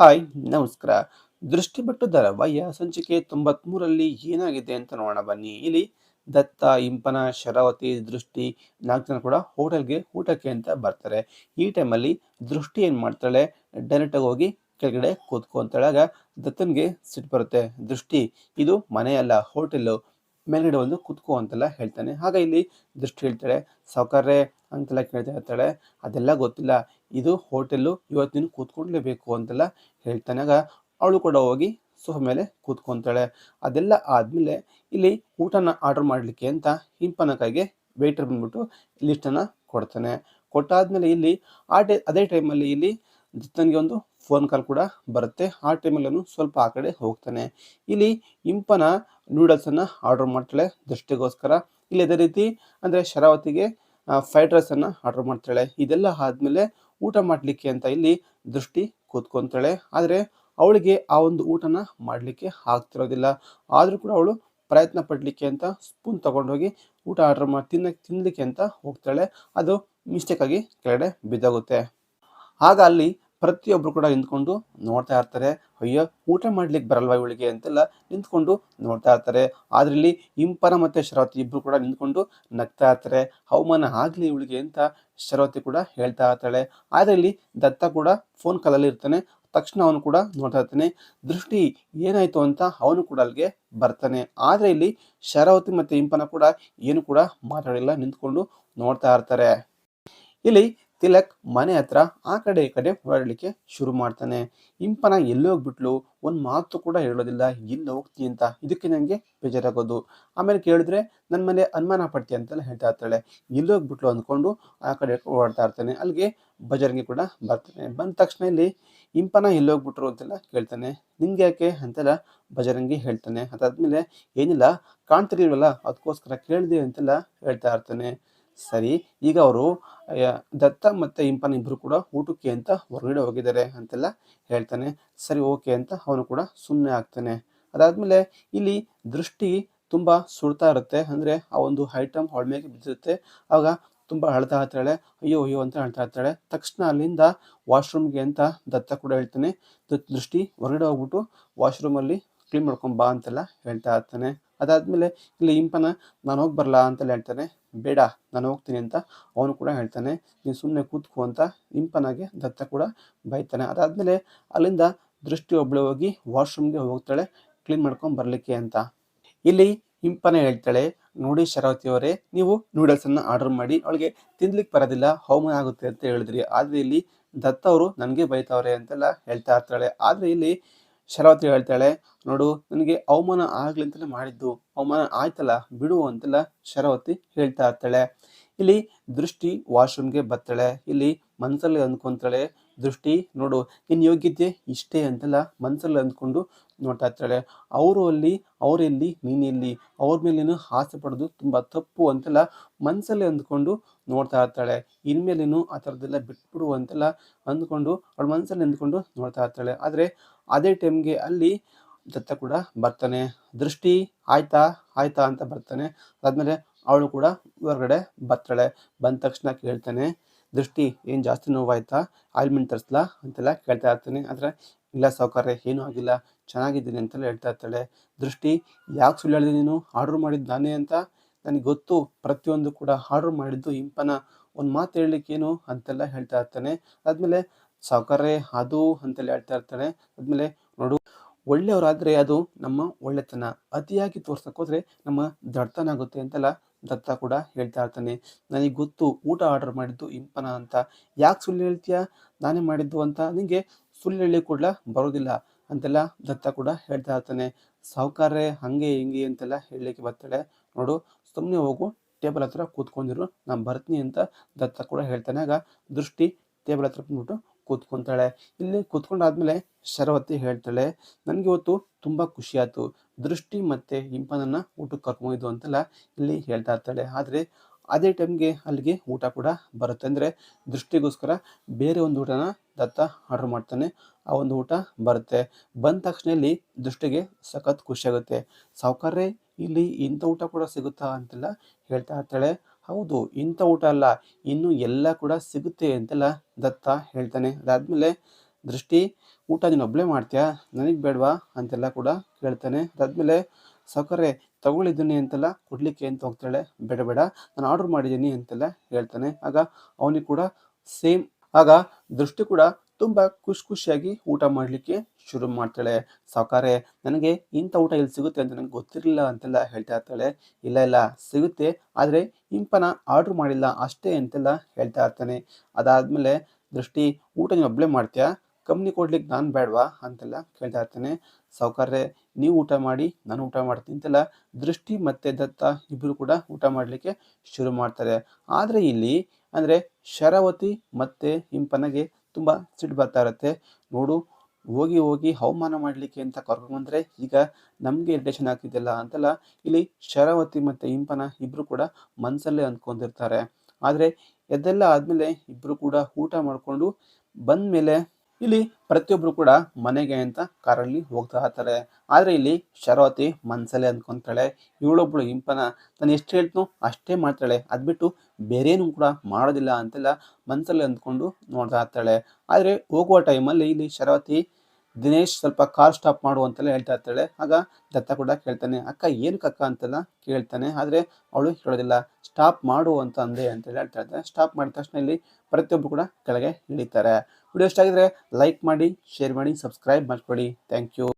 Hi, ನಮಸ್ಕಾರ. ದೃಷ್ಟಿಬಟ್ಟು ಧಾರಾವಾಹಿಯ ಸಂಚಿಕೆ ತೊಂಬತ್ಮೂರಲ್ಲಿ ಏನಾಗಿದೆ ಅಂತ ನೋಡೋಣ ಬನ್ನಿ. ಇಲ್ಲಿ ದತ್ತ, ಇಂಪನ, ಶರಾವತಿ, ದೃಷ್ಟಿ ನಾಲ್ಕು ಜನ ಕೂಡ ಹೋಟೆಲ್ಗೆ ಊಟಕ್ಕೆ ಅಂತ ಬರ್ತಾರೆ. ಈ ಟೈಮಲ್ಲಿ ದೃಷ್ಟಿ ಏನು ಮಾಡ್ತಾಳೆ? ಡೈರೆಕ್ಟಾಗಿ ಹೋಗಿ ಕೆಳಗಡೆ ಕೂತ್ಕೊಂತಾಳಾಗ ದತ್ತನಿಗೆ ಸಿಟ್ಟು ಬರುತ್ತೆ. ದೃಷ್ಟಿ, ಇದು ಮನೆಯಲ್ಲ ಹೋಟೆಲು ಹೋಟೆಲ್ಲು. ಮೇಲ್ಗಡೆ ಒಂದು ಕೂತ್ಕೋ ಅಂತೆಲ್ಲ ಹೇಳ್ತಾನೆ. ಆಗ ಇಲ್ಲಿ ದೃಷ್ಟಿ ಹೇಳ್ತಾಳೆ. ಸಾವುಕಾರ್ರೆ ಅಂತೆಲ್ಲ ಕೇಳ್ತಾ ಇರ್ತಾಳೆ. ಅದೆಲ್ಲ ಗೊತ್ತಿಲ್ಲ. ಇದು ಹೋಟೆಲ್ಲು ಇವತ್ತು ನೀನು ಕೂತ್ಕೊಂಡ್ಲೇಬೇಕು ಅಂತೆಲ್ಲ ಹೇಳ್ತಾನಾಗ ಅವಳು ಕೂಡ ಹೋಗಿ ಸೋಫಾ ಮೇಲೆ ಕೂತ್ಕೊತಾಳೆ. ಅದೆಲ್ಲ ಆದಮೇಲೆ ಇಲ್ಲಿ ಊಟನ ಆರ್ಡರ್ ಮಾಡಲಿಕ್ಕೆ ಅಂತ ಹಿಂಪನ ಕೈಗೆ ವೇಟರ್ ಬಂದ್ಬಿಟ್ಟು ಲಿಸ್ಟನ್ನು ಕೊಡ್ತಾನೆ. ಕೊಟ್ಟಾದ್ಮೇಲೆ ಇಲ್ಲಿ ಆ ಟೈ, ಅದೇ ಟೈಮಲ್ಲಿ ಇಲ್ಲಿ ನನಗೆ ಒಂದು ಫೋನ್ ಕಾಲ್ ಕೂಡ ಬರುತ್ತೆ. ಆ ಟೈಮಲ್ಲಿ ಸ್ವಲ್ಪ ಆ ಕಡೆ ಹೋಗ್ತಾನೆ. ಇಲ್ಲಿ ಇಂಪನ ನೂಡಲ್ಸನ್ನು ಆರ್ಡರ್ ಮಾಡ್ತಾಳೆ ದೃಷ್ಟಿಗೋಸ್ಕರ. ಇಲ್ಲಿ ಅದೇ ರೀತಿ ಅಂದರೆ ಶರಾವತಿಗೆ ಫ್ರೈಡ್ ರೈಸನ್ನು ಆರ್ಡರ್ ಮಾಡ್ತಾಳೆ. ಇದೆಲ್ಲ ಆದಮೇಲೆ ಊಟ ಮಾಡಲಿಕ್ಕೆ ಅಂತ ಇಲ್ಲಿ ದೃಷ್ಟಿ ಕೂತ್ಕೊಂತಾಳೆ. ಆದರೆ ಅವಳಿಗೆ ಆ ಒಂದು ಊಟನ ಮಾಡಲಿಕ್ಕೆ ಆಗ್ತಿರೋದಿಲ್ಲ. ಆದರೂ ಕೂಡ ಅವಳು ಪ್ರಯತ್ನ ಪಡಲಿಕ್ಕೆ ಅಂತ ಸ್ಪೂನ್ ತಗೊಂಡೋಗಿ ಊಟ ಆರ್ಡರ್ ಮಾಡಿ ತಿನ್ನ ತಿನ್ನಲಿಕ್ಕೆ ಅಂತ ಹೋಗ್ತಾಳೆ. ಅದು ಮಿಸ್ಟೇಕ್ ಆಗಿ ಕೆಳಗಡೆ ಬಿದ್ದೋಗುತ್ತೆ. ಆಗ ಅಲ್ಲಿ ಪ್ರತಿಯೊಬ್ಬರು ಕೂಡ ನಿಂತ್ಕೊಂಡು ನೋಡ್ತಾ ಇರ್ತಾರೆ. ಅಯ್ಯೋ, ಊಟ ಮಾಡ್ಲಿಕ್ಕೆ ಬರಲ್ವಾ ಇವಳಿಗೆ ಅಂತೆಲ್ಲ ನಿಂತ್ಕೊಂಡು ನೋಡ್ತಾ ಇರ್ತಾರೆ. ಆದ್ರಲ್ಲಿ ಇಂಪನ ಮತ್ತೆ ಶರಾವತಿ ಇಬ್ರು ಕೂಡ ನಿಂತ್ಕೊಂಡು ನಗ್ತಾ ಇರ್ತಾರೆ. ಅವಮಾನ ಆಗ್ಲಿ ಇವಳಿಗೆ ಅಂತ ಶರಾವತಿ ಕೂಡ ಹೇಳ್ತಾ ಇರ್ತಾಳೆ. ಆದ್ರಲ್ಲಿ ದತ್ತ ಕೂಡ ಫೋನ್ ಕಾಲಲ್ಲಿ ಇರ್ತಾನೆ. ತಕ್ಷಣ ಅವನು ಕೂಡ ನೋಡ್ತಾ ಇರ್ತಾನೆ. ದೃಷ್ಟಿ, ಏನಾಯ್ತು ಅಂತ ಅವನು ಕೂಡ ಅಲ್ಲಿಗೆ ಬರ್ತಾನೆ. ಆದ್ರೆ ಇಲ್ಲಿ ಶರಾವತಿ ಮತ್ತೆ ಇಂಪನ ಕೂಡ ಏನು ಕೂಡ ಮಾತಾಡಿಲ್ಲ, ನಿಂತ್ಕೊಂಡು ನೋಡ್ತಾ ಇರ್ತಾರೆ. ಇಲ್ಲಿ ತಿಲಕ್ ಮನೆ ಹತ್ರ ಆ ಕಡೆ ಈ ಕಡೆ ಓಡಾಡಲಿಕ್ಕೆ ಶುರು ಮಾಡ್ತಾನೆ. ಇಂಪನ ಎಲ್ಲಿ ಹೋಗ್ಬಿಟ್ಲು, ಒಂದು ಮಾತು ಕೂಡ ಹೇಳೋದಿಲ್ಲ, ಎಲ್ಲಿ ಹೋಗ್ತಿ ಅಂತ. ಇದಕ್ಕೆ ನನಗೆ ಬೇಜಾರಾಗೋದು. ಆಮೇಲೆ ಕೇಳಿದ್ರೆ ನನ್ನ ಮೇಲೆ ಅನುಮಾನ ಪಡ್ತೀಯ ಅಂತೆಲ್ಲ ಹೇಳ್ತಾ ಇರ್ತಾಳೆ. ಎಲ್ಲಿ ಹೋಗ್ಬಿಟ್ಲು ಅಂದ್ಕೊಂಡು ಆ ಕಡೆ ಓಡಾಡ್ತಾ ಇರ್ತಾನೆ. ಅಲ್ಲಿಗೆ ಬಜರಂಗಿ ಕೂಡ ಬರ್ತಾನೆ. ಬಂದ ತಕ್ಷಣ ಇಲ್ಲಿ ಇಂಪನ ಎಲ್ಲಿ ಹೋಗ್ಬಿಟ್ರು ಅಂತೆಲ್ಲ ಕೇಳ್ತಾನೆ. ನಿಂಗೆ ಯಾಕೆ ಅಂತೆಲ್ಲ ಬಜರಂಗಿ ಹೇಳ್ತಾನೆ. ಅದಾದ್ಮೇಲೆ, ಏನಿಲ್ಲ, ಕಾಣ್ತಿರ್ಲಿಲ್ವಲ್ಲ ಅದಕ್ಕೋಸ್ಕರ ಕೇಳಿದೆ ಅಂತೆಲ್ಲ ಹೇಳ್ತಾ ಇರ್ತಾನೆ. ಸರಿ, ಈಗ ಅವರು ದತ್ತ ಮತ್ತು ಇಂಪನ ಇಬ್ಬರು ಕೂಡ ಊಟಕ್ಕೆ ಅಂತ ಹೊರಗಡೆ ಹೋಗಿದ್ದಾರೆ ಅಂತೆಲ್ಲ ಹೇಳ್ತಾನೆ. ಸರಿ, ಓಕೆ ಅಂತ ಅವನು ಕೂಡ ಸುಮ್ಮನೆ ಆಗ್ತಾನೆ. ಅದಾದಮೇಲೆ ಇಲ್ಲಿ ದೃಷ್ಟಿ ತುಂಬ ಸುಡ್ತಾ ಇರುತ್ತೆ. ಅಂದರೆ ಆ ಒಂದು ಐಟಮ್ ಹೊಳ್ಮೆಗೆ ಬಿದ್ದಿರುತ್ತೆ. ಆಗ ತುಂಬ ಅಳ್ತಾ ಇರ್ತಾಳೆ. ಅಯ್ಯೋ ಅಯ್ಯೋ ಅಂತ ಅಳ್ತಾ ಇರ್ತಾಳೆ. ತಕ್ಷಣ ಅಲ್ಲಿಂದ ವಾಶ್ರೂಮ್ಗೆ ಅಂತ ದತ್ತ ಕೂಡ ಹೇಳ್ತಾನೆ. ದೃಷ್ಟಿ ಹೊರಗಡೆ ಹೋಗ್ಬಿಟ್ಟು ವಾಶ್ರೂಮಲ್ಲಿ ಕ್ಲೀನ್ ಮಾಡ್ಕೊಂಬಾ ಅಂತೆಲ್ಲ ಹೇಳ್ತಾ ಇರ್ತಾನೆ. ಅದಾದಮೇಲೆ, ಇಲ್ಲಿ ಇಂಪನ, ನಾನು ಹೋಗಿ ಬರಲ್ಲ ಅಂತೆಲ್ಲ ಹೇಳ್ತಾನೆ. ಬೇಡ, ನಾನು ಹೋಗ್ತೀನಿ ಅಂತ ಅವನು ಕೂಡ ಹೇಳ್ತಾನೆ. ನೀನು ಸುಮ್ಮನೆ ಕೂತ್ಕೋ ಅಂತ ಇಂಪನಾಗೆ ದತ್ತ ಕೂಡ ಬೈತಾನೆ. ಅದಾದಮೇಲೆ ಅಲ್ಲಿಂದ ದೃಷ್ಟಿ ಒಬ್ಬಳು ಹೋಗಿ ವಾಶ್ರೂಮ್ಗೆ ಹೋಗ್ತಾಳೆ. ಕ್ಲೀನ್ ಮಾಡ್ಕೊಂಡು ಬರಲಿಕ್ಕೆ ಅಂತ. ಇಲ್ಲಿ ಇಂಪನೇ ಹೇಳ್ತಾಳೆ, ನೋಡಿ ಶರಾವತಿ ಅವರೇ, ನೀವು ನೂಡಲ್ಸನ್ನು ಆರ್ಡರ್ ಮಾಡಿ, ಅವಳಿಗೆ ತಿನ್ಲಿಕ್ಕೆ ಬರೋದಿಲ್ಲ ಅವಮಾನ ಆಗುತ್ತೆ ಅಂತ ಹೇಳಿದ್ರಿ. ಆದರೆ ಇಲ್ಲಿ ದತ್ತ ಅವರು ನನಗೆ ಬೈತಾವ್ರೆ ಅಂತೆಲ್ಲ ಹೇಳ್ತಾ ಇರ್ತಾಳೆ. ಆದರೆ ಇಲ್ಲಿ ಶರಾವತಿ ಹೇಳ್ತಾಳೆ, ನೋಡು, ನನಗೆ ಅವಮಾನ ಆಗ್ಲಿ ಅಂತಲೇ ಮಾಡಿದ್ದು. ಅವಮಾನ ಆಯ್ತಲ್ಲ, ಬಿಡು ಅಂತೆಲ್ಲ ಶರಾವತಿ ಹೇಳ್ತಾ ಇರ್ತಾಳೆ. ಇಲ್ಲಿ ದೃಷ್ಟಿ ವಾಶ್ರೂಮ್ಗೆ ಬರ್ತಾಳೆ. ಇಲ್ಲಿ ಮನಸ್ಸಲ್ಲಿ ಅಂದ್ಕೊಂತಾಳೆ ದೃಷ್ಟಿ ನೋಡು ನಿನ್ನ ಯೋಗ್ಯತೆ? ಇಷ್ಟೇ ಅಂತೆಲ್ಲ ಮನಸ್ಸಲ್ಲಿ ಅಂದ್ಕೊಂಡು ನೋಡ್ತಾ ಇರ್ತಾಳೆ. ಅವರು ಅಲ್ಲಿ ಅವರೆಲ್ಲಿ ನೀನೆಲ್ಲಿ ಅವ್ರ ಮೇಲೇನು ಆಸೆ ಪಡೋದು ತುಂಬ ತಪ್ಪು ಅಂತೆಲ್ಲ ಮನಸ್ಸಲ್ಲಿ ಅಂದ್ಕೊಂಡು ನೋಡ್ತಾ ಇರ್ತಾಳೆ. ಇನ್ಮೇಲೇನು ಆ ಥರದ್ದೆಲ್ಲ ಬಿಟ್ಬಿಡು ಅಂತೆಲ್ಲ ಅಂದ್ಕೊಂಡು ಅವಳ ಮನಸ್ಸಲ್ಲಿ ಅಂದ್ಕೊಂಡು ನೋಡ್ತಾ ಇರ್ತಾಳೆ. ಆದರೆ ಅದೇ ಟೈಮ್ಗೆ ಅಲ್ಲಿ ದತ್ತ ಕೂಡ ಬರ್ತಾನೆ. ದೃಷ್ಟಿ, ಆಯ್ತಾ? ಆಯ್ತಾ ಅಂತ ಬರ್ತಾನೆ. ಅದಾದ್ಮೇಲೆ ಅವಳು ಕೂಡ ಹೊರಗಡೆ ಬರ್ತಾಳೆ. ಬಂದ ತಕ್ಷಣ ಕೇಳ್ತಾನೆ. ದೃಷ್ಟಿ ಏನು ಜಾಸ್ತಿ ನೋವಾಯ್ತಾ? ಆಯಿಲ್ಮೆಂಟ್ ತರಿಸ್ಲಾ? ಅಂತೆಲ್ಲ ಕೇಳ್ತಾ ಇರ್ತಾನೆ. ಆದರೆ, ಇಲ್ಲ ಸೌಕರ್ಯ ಏನೂ ಆಗಿಲ್ಲ. ಚೆನ್ನಾಗಿದ್ದೀನಿ ಅಂತೆಲ್ಲ ಹೇಳ್ತಾ ಇರ್ತಾಳೆ. ದೃಷ್ಟಿ, ಯಾಕೆ ಸುಳ್ಳು ನೀನು? ಆರ್ಡ್ರ್ ಮಾಡಿದ್ದು ನಾನೇ ಅಂತ ನನಗೆ ಗೊತ್ತು. ಪ್ರತಿಯೊಂದು ಕೂಡ ಆರ್ಡ್ರ್ ಮಾಡಿದ್ದು ಇಂಪನ. ಒಂದು ಮಾತು ಹೇಳಲಿಕ್ಕೇನು? ಅಂತೆಲ್ಲ ಹೇಳ್ತಾ ಇರ್ತಾನೆ. ಆದಮೇಲೆ ಸೌಕರ್ಯ ಅದು ಅಂತೆಲ್ಲ ಹೇಳ್ತಾ ಇರ್ತಾನೆ ಆದಮೇಲೆ ನೋಡು ಒಳ್ಳೆಯವರಾದರೆ ಅದು ನಮ್ಮ ಒಳ್ಳೆತನ. ಅತಿಯಾಗಿ ತೋರ್ಸಕ್ಕೆ ಹೋದರೆ ನಮ್ಮ ದಡ್ತನ ಆಗುತ್ತೆ ಅಂತೆಲ್ಲ ದತ್ತ ಕೂಡ ಹೇಳ್ತಾ ಇರ್ತಾನೆ. ನನಗೆ ಗೊತ್ತು ಊಟ ಆರ್ಡರ್ ಮಾಡಿದ್ದು ಇಂಪನ ಅಂತ. ಯಾಕೆ ಸುಳ್ಳು ಹೇಳ್ತೀಯಾ? ನಾನೇ ಮಾಡಿದ್ದು ಅಂತ ನಿಮಗೆ ಸುಳ್ಳು ಹೇಳಿ ಕೂಡ ಬರೋದಿಲ್ಲ ಅಂತೆಲ್ಲ ದತ್ತ ಕೂಡ ಹೇಳ್ತಾ ಇರ್ತಾನೆ. ಸಾವುಕಾರ್ರೆ ಹಾಗೆ ಹಿಂಗೆ ಅಂತೆಲ್ಲ ಹೇಳಲಿಕ್ಕೆ ಬರ್ತಾಳೆ. ನೋಡು ಸುಮ್ಮನೆ ಹೋಗು ಟೇಬಲ್ ಹತ್ರ ಕೂತ್ಕೊಂಡಿರು, ನಾನು ಬರ್ತೀನಿ ಅಂತ ದತ್ತ ಕೂಡ ಹೇಳ್ತಾನೆ. ಆಗ ದೃಷ್ಟಿ ಟೇಬಲ್ ಹತ್ರ ಬಂದ್ಬಿಟ್ಟು ಕೂತ್ಕೊಂತಾಳೆ. ಇಲ್ಲಿ ಕೂತ್ಕೊಂಡಾದ್ಮೇಲೆ ಶರವತಿ ಹೇಳ್ತಾಳೆ, ನನಗೆ ಇವತ್ತು ತುಂಬ ಖುಷಿಯಾಯಿತು. ದೃಷ್ಟಿ ಮತ್ತು ಇಂಪನನ್ನು ಊಟಕ್ಕೆ ಕರ್ಕೊಂಡಿದ್ದು ಅಂತೆಲ್ಲ ಇಲ್ಲಿ ಹೇಳ್ತಾ ಇರ್ತಾಳೆ. ಆದರೆ ಅದೇ ಟೈಮ್ಗೆ ಅಲ್ಲಿಗೆ ಊಟ ಕೂಡ ಬರುತ್ತೆ. ಅಂದರೆ ದೃಷ್ಟಿಗೋಸ್ಕರ ಬೇರೆ ಒಂದು ಊಟನ ದತ್ತ ಆರ್ಡ್ರ್ ಮಾಡ್ತಾನೆ. ಆ ಒಂದು ಊಟ ಬರುತ್ತೆ. ಬಂದ ತಕ್ಷಣ ಇಲ್ಲಿ ದೃಷ್ಟಿಗೆ ಸಖತ್ ಖುಷಿಯಾಗುತ್ತೆ ಸಾವುಕಾರ್ರೆ, ಇಲ್ಲಿ ಇಂಥ ಊಟ ಕೂಡ ಸಿಗುತ್ತಾ ಅಂತೆಲ್ಲ ಹೇಳ್ತಾ ಇರ್ತಾಳೆ. ಹೌದು, ಇಂಥ ಊಟ ಅಲ್ಲ, ಇನ್ನೂ ಎಲ್ಲ ಕೂಡ ಸಿಗುತ್ತೆ ಅಂತೆಲ್ಲ ದತ್ತ ಹೇಳ್ತಾನೆ. ಅದಾದಮೇಲೆ, ದೃಷ್ಟಿ, ಊಟ ನೀನೊಬ್ಬಳೇ ಮಾಡ್ತೀಯಾ? ನನಗೆ ಬೇಡವಾ? ಅಂತೆಲ್ಲ ಕೂಡ ಕೇಳ್ತಾನೆ. ಅದಾದಮೇಲೆ, ಸೌಕರ್ಯ ತಗೊಳ್ಳಿದ್ದೀನಿ ಅಂತೆಲ್ಲ ಕೊಡಲಿಕ್ಕೆ ಅಂತ ಹೋಗ್ತಾಳೆ? ಬೇಡ ಬೇಡ, ನಾನು ಆರ್ಡ್ರ್ ಮಾಡಿದ್ದೀನಿ ಅಂತೆಲ್ಲ ಹೇಳ್ತಾನೆ. ಆಗ ಅವನಿಗೆ ಕೂಡ ಸೇಮ್, ಆಗ ದೃಷ್ಟಿ ಕೂಡ ತುಂಬ ಖುಷಿ ಖುಷಿಯಾಗಿ ಊಟ ಮಾಡಲಿಕ್ಕೆ ಶುರು ಮಾಡ್ತಾಳೆ. ಸಾವುಕಾರೆ, ನನಗೆ ಇಂಥ ಊಟ ಇಲ್ಲಿ ಸಿಗುತ್ತೆ ಅಂತ ನನಗೆ ಗೊತ್ತಿರಲಿಲ್ಲ ಅಂತೆಲ್ಲ ಹೇಳ್ತಾ ಇರ್ತಾಳೆ. ಇಲ್ಲ ಇಲ್ಲ, ಸಿಗುತ್ತೆ, ಆದರೆ ಇಂಪನ ಆರ್ಡ್ರ್ ಮಾಡಿಲ್ಲ, ಅಷ್ಟೇ ಅಂತೆಲ್ಲ ಹೇಳ್ತಾ ಇರ್ತಾನೆ. ಅದಾದಮೇಲೆ, ದೃಷ್ಟಿ, ಊಟ ನೀವು ಒಬ್ಬಳೇ ಮಾಡ್ತೀಯಾ? ಕಂಪ್ನಿ ಕೊಡ್ಲಿಕ್ಕೆ ನಾನು ಬೇಡವಾ? ಅಂತೆಲ್ಲ ಕೇಳ್ತಾ ಇರ್ತಾನೆ. ಸಾವುಕಾರ್ರೆ ನೀವು ಊಟ ಮಾಡಿ, ನಾನು ಊಟ ಮಾಡ್ತೀನಿ ಅಂತೆಲ್ಲ ದೃಷ್ಟಿ ಮತ್ತು ದತ್ತ ಇಬ್ಬರು ಕೂಡ ಊಟ ಮಾಡಲಿಕ್ಕೆ ಶುರು ಮಾಡ್ತಾರೆ. ಆದರೆ ಇಲ್ಲಿ, ಅಂದರೆ ಶರಾವತಿ ಮತ್ತು ಇಂಪನಗೆ ತುಂಬ ಸಿಟ್ಟು ಬರ್ತಾ ಇರುತ್ತೆ. ನೋಡು ಹೋಗಿ ಹೋಗಿ ಅವಮಾನ ಮಾಡಲಿಕ್ಕೆ ಅಂತ ಕರ್ಕೊಂಡ್ಬಂದ್ರೆ ಈಗ ನಮಗೆ ಇರಿಟೇಷನ್ ಆಗ್ತಿದ್ದಿಲ್ಲ ಅಂತೆಲ್ಲ, ಇಲ್ಲಿ ಶರಾವತಿ ಮತ್ತು ಇಂಪನ ಇಬ್ಬರು ಕೂಡ ಮನಸ್ಸಲ್ಲೇ ಅಂದ್ಕೊಂಡಿರ್ತಾರೆ. ಆದರೆ ಇದೆಲ್ಲ ಆದಮೇಲೆ ಇಬ್ಬರು ಕೂಡ ಊಟ ಮಾಡಿಕೊಂಡು ಬಂದ ಮೇಲೆ ಇಲ್ಲಿ ಪ್ರತಿಯೊಬ್ಬರು ಕೂಡ ಮನೆಗೆ ಅಂತ ಕಾರಲ್ಲಿ ಹೋಗ್ತಾ ಇರ್ತಾರೆ. ಆದರೆ ಇಲ್ಲಿ ಶರಾವತಿ ಮನಸಲ್ಲೇ ಅಂದ್ಕೊಂತಾಳೆ. ಇವಳೊಬ್ಳು ಇಂಪನ ನಾನು ಎಷ್ಟು ಹೇಳ್ತನೋ ಅಷ್ಟೇ ಮಾಡ್ತಾಳೆ. ಅದ್ಬಿಟ್ಟು ಬೇರೇನು ಕೂಡ ಮಾಡೋದಿಲ್ಲ ಅಂತೆಲ್ಲ ಮನಸಲ್ಲೇ ಅಂದ್ಕೊಂಡು ನೋಡ್ತಾ ಇರ್ತಾಳೆ. ಆದರೆ ಹೋಗುವ ಟೈಮಲ್ಲಿ ಇಲ್ಲಿ ಶರಾವತಿ ದಿನೇಶ್ ಸ್ವಲ್ಪ ಕಾರ್ ಸ್ಟಾಪ್ ಮಾಡು ಅಂತೆಲ್ಲ ಹೇಳ್ತಾ ಇರ್ತಾಳೆ. ಆಗ ದತ್ತ ಕೂಡ ಕೇಳ್ತಾನೆ, ಅಕ್ಕ, ಏನು ಕಕ್ಕ ಅಂತೆಲ್ಲ? ಕೇಳ್ತಾನೆ, ಆದರೆ ಅವಳು ಹೇಳೋದಿಲ್ಲ. ಸ್ಟಾಪ್ ಮಾಡು ಅಂತ ಅಂದೆ ಅಂತೇಳಿ ಹೇಳ್ತಾ ಇರ್ತಾರೆ ಸ್ಟಾಪ್ ಮಾಡಿದ ತಕ್ಷಣ ಇಲ್ಲಿ ಪ್ರತಿಯೊಬ್ಬರು ಕೂಡ ಕೆಳಗೆ ಇಳಿತಾರೆ. ವಿಡಿಯೋ ಇಷ್ಟ ಆಗಿದ್ರೆ ಲೈಕ್ ಮಾಡಿ, ಶೇರ್ ಮಾಡಿ, ಸಬ್ಸ್ಕ್ರೈಬ್ ಮಾಡ್ಕೊಳ್ಳಿ. Thank you.